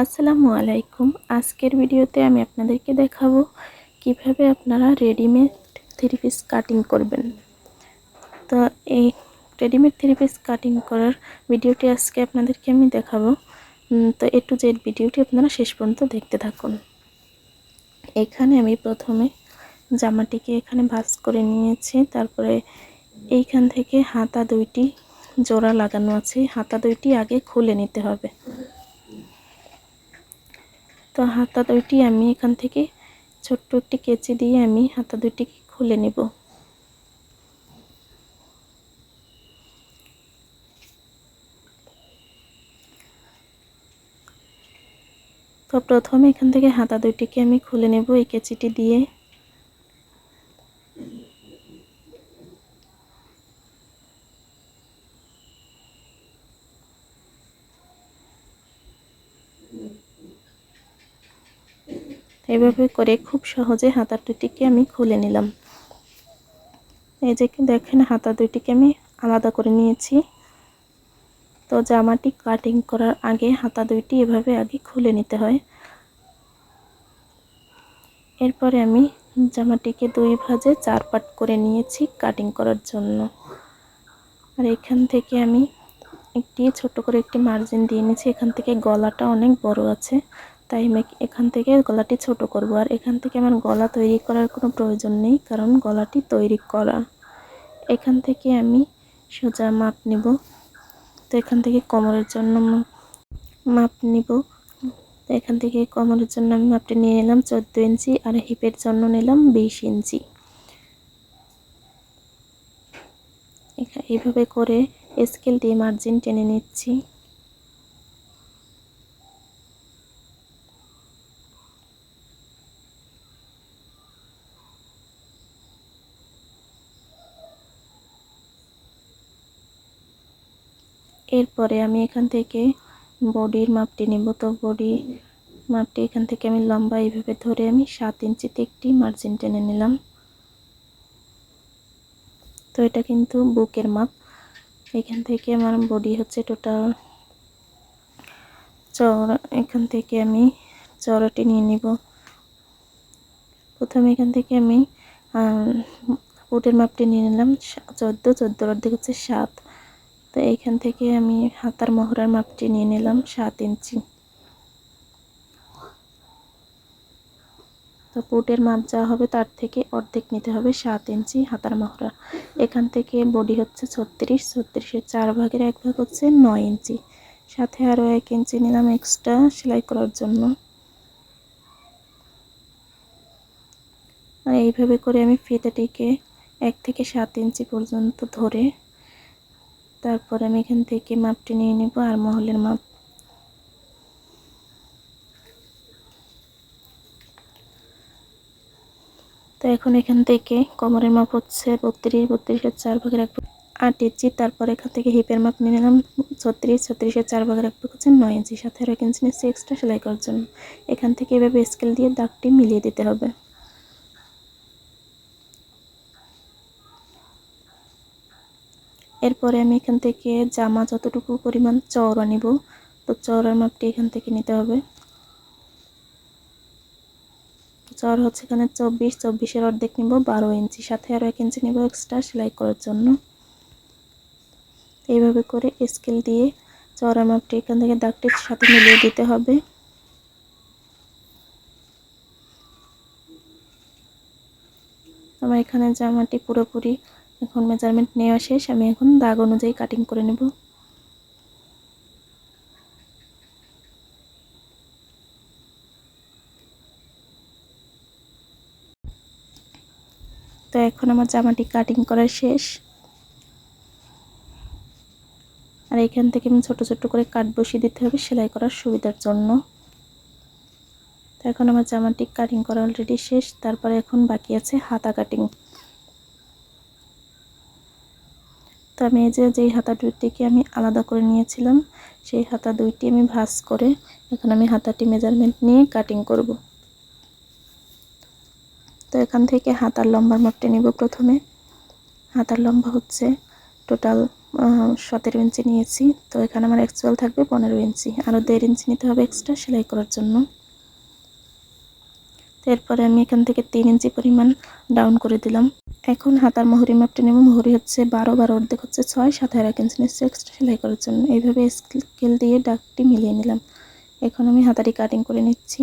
আসসালামু আলাইকুম। আজকের ভিডিওতে আমি আপনাদেরকে দেখাবো কীভাবে আপনারা রেডিমেড থ্রি পিস কাটিং করবেন। তো এই রেডিমেড থ্রি পিস কাটিং করার ভিডিওটি আজকে আপনাদেরকে আমি দেখাবো। তো এ টু জেড ভিডিওটি আপনারা শেষ পর্যন্ত দেখতে থাকুন। এখানে আমি প্রথমে জামাটিকে এখানে ভাঁজ করে নিয়েছি। তারপরে এইখান থেকে হাতা দুইটি জোড়া লাগানো আছে। হাতা দুইটি আগে খুলে নিতে হবে। তো হাতা দুইটি আমি এখান থেকে ছোট্ট একটি কেচি দিয়ে আমি হাতা দুইটি খুলে নেব। তো প্রথমে এখান থেকে হাতা দুইটিকে আমি খুলে নেব। এই কেচিটি দিয়ে এভাবে করে খুব সহজে হাতা দুটিকে আমি খুলে নিলাম। এই যে দেখেন, হাতা দুটিকে আমি আলাদা করে নিয়েছি। তো জামাটি কাটিং করার আগে হাতা দুইটি এভাবে আগে খুলে নিতে হয়। এরপরে আমি জামাটিকে দুই ভাজে চার পাট করে নিয়েছি কাটিং করার জন্য। আর এখান থেকে আমি একটি ছোট করে একটি মার্জিন দিয়ে নিয়েছি। এখান থেকে গলাটা অনেক বড় আছে। তাই আমি এখান থেকে গলাটি ছোট করব। আর এখান থেকে আমার গলা তৈরি করার কোনো প্রয়োজন নেই, কারণ গলাটি তৈরি করা। এখান থেকে আমি সোজা মাপ নেব। তো এখান থেকে কোমরের জন্য মাপ নিব। এখান থেকে কোমরের জন্য আমি মাপটি নিয়ে নিলাম চোদ্দ ইঞ্চি আর হিপের জন্য নিলাম বিশ ইঞ্চি। এইভাবে করে স্কেল দিয়ে মার্জিন টেনে নিচ্ছি। এরপরে আমি এখান থেকে বডির মাপটি নেব। তো বডি মাপটি এখান থেকে আমি লম্বা এইভাবে ধরে আমি সাত ইঞ্চিতে একটি মার্জিন টেনে নিলাম। তো এটা কিন্তু বুকের মাপ। এখান থেকে আমার বডি হচ্ছে টোটাল চড়া এখান থেকে আমি চড়াটি নিয়ে নিব। প্রথমে এখান থেকে আমি বুটের মাপটি নিয়ে নিলাম। চোদ্দ, চোদ্দোর অর্ধেক হচ্ছে সাত। তো এইখান থেকে আমি হাতার মহড়ার মাপটি নিয়ে নিলাম সাত ইঞ্চি। তো পুটের মাপ যা হবে তার থেকে অর্ধেক নিতে হবে সাত ইঞ্চি হাতার মহড়া। এখান থেকে বডি হচ্ছে ছত্রিশ, ছত্রিশের চার ভাগের এক ভাগ হচ্ছে নয় ইঞ্চি। সাথে আরও এক ইঞ্চি নিলাম এক্সট্রা সেলাই করার জন্য। এইভাবে করে আমি ফিতাটিকে এক থেকে সাত ইঞ্চি পর্যন্ত ধরে তারপর আমি এখান থেকে মাপটি নিয়ে নেব আর মহলের মাপ। তো এখন এখান থেকে কোমরের মাপ হচ্ছে বত্রিশ, বত্রিশের চার ভাগের এক আট ইঞ্চি, তারপর এখান থেকে হিপের মাপ নিয়ে নিলাম ছত্রিশ, ছত্রিশের চার ভাগের এক হচ্ছে নয় ইঞ্চি। সাথে এক ইঞ্চি নিচ্ছে এক্সট্রা সেলাই করার জন্য। এখান থেকে এভাবে স্কেল দিয়ে দাগটি মিলিয়ে দিতে হবে। এরপরে আমি এখান থেকে জামা যতটুকু পরিমাণ চওড়া নিব, তো চওড়ার মাপটি এখান থেকে নিতে হবে। চওড়া হচ্ছে এখানে চব্বিশ, চব্বিশের অর্ধেক নিব, বারো ইঞ্চি, সাথে আরও এক ইঞ্চি নিব এক্সট্রা সেলাই করার জন্য। এইভাবে করে স্কেল দিয়ে চওড়ার মাপটি এখান থেকে দাগটির সাথে মিলিয়ে দিতে হবে। আমার এখানে জামাটি পুরোপুরি এখন মেজারমেন্ট নেওয়া শেষ, আমি এখন দাগ অনুযায়ী কাটিং করে নেব। তো এখন আমার জামাটি কাটিং করা শেষ। আর এখান থেকে আমি ছোট ছোট করে কাট বসিয়ে দিতে হবে সেলাই করার সুবিধার জন্য। তো এখন আমার জামাটি কাটিং করা অলরেডি শেষ, তারপরে এখন বাকি আছে হাতা কাটিং তো আমি এই যে, যেই হাতা দুইটিকে আমি আলাদা করে নিয়েছিলাম, সেই হাতা দুইটি আমি ভাঁজ করে এখন আমি হাতাটি মেজারমেন্ট নিয়ে কাটিং করব। তো এখান থেকে হাতার লম্বার মাপটা নিব প্রথমে। হাতার লম্বা হচ্ছে টোটাল সতেরো ইঞ্চি নিয়েছি। তো এখানে আমার অ্যাকচুয়াল থাকবে পনেরো ইঞ্চি। আরও দেড় ইঞ্চি নিতে হবে এক্সট্রা সেলাই করার জন্য। এরপরে আমি এখান থেকে তিন ইঞ্চি পরিমাণ ডাউন করে দিলাম। এখন হাতার মোহরি মাপটা নেব। মোহরি হচ্ছে বারো বারো অর্ধেক হচ্ছে ছয়, সাত হাজার এক ইঞ্চি নিচ্ছে এক্সট্রা সেলাই করার জন্য। এইভাবে স্কেল দিয়ে ডাকটি মিলিয়ে নিলাম। এখন আমি হাতারি কাটিং করে নিচ্ছি।